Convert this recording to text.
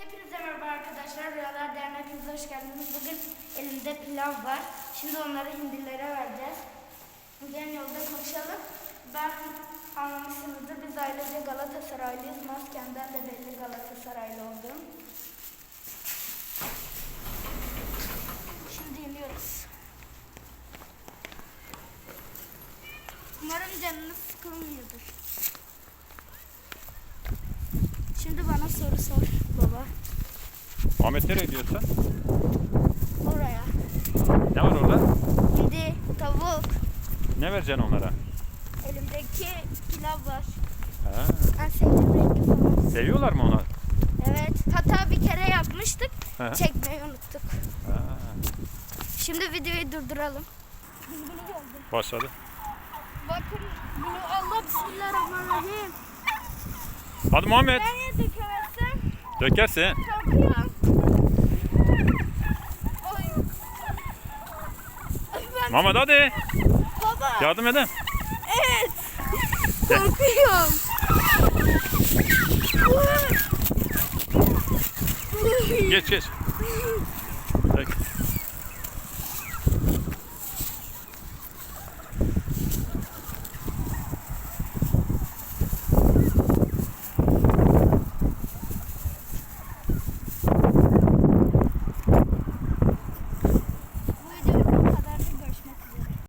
Hepinize merhaba arkadaşlar. Rüyalar Derneği'ne hoş geldiniz. Bugün elimde pilav var. Şimdi onları hindilere vereceğiz. Gelin yolda konuşalım. Ben anlamışsınızdır. Biz ailece Galatasaraylıyız. Maskemden de belli Galatasaraylı oldum. Şimdi iniyoruz. Umarım canınız sıkılmıyordur. Şimdi bana soru sor. Ahmet nereye gidiyorsun? Oraya. Ne var orada? Hindi, tavuk, Ne vereceksin onlara? elimdeki pilav var. Ha, En sevdiğim rengi falan. seviyorlar mı onu? Evet. Hatta bir kere yapmıştık. Hı. Çekmeyi unuttuk. Ha, Şimdi videoyu durduralım. başladı. Bakın bunu Allah bismillahirrahmanirrahim. Hadi Muhammed. Ben niye dökemezsem? Dökersin. Korkuyorum. Muhammed hadi. baba. Yardım edin. Evet. Korkuyorum. Uy. Geç geç.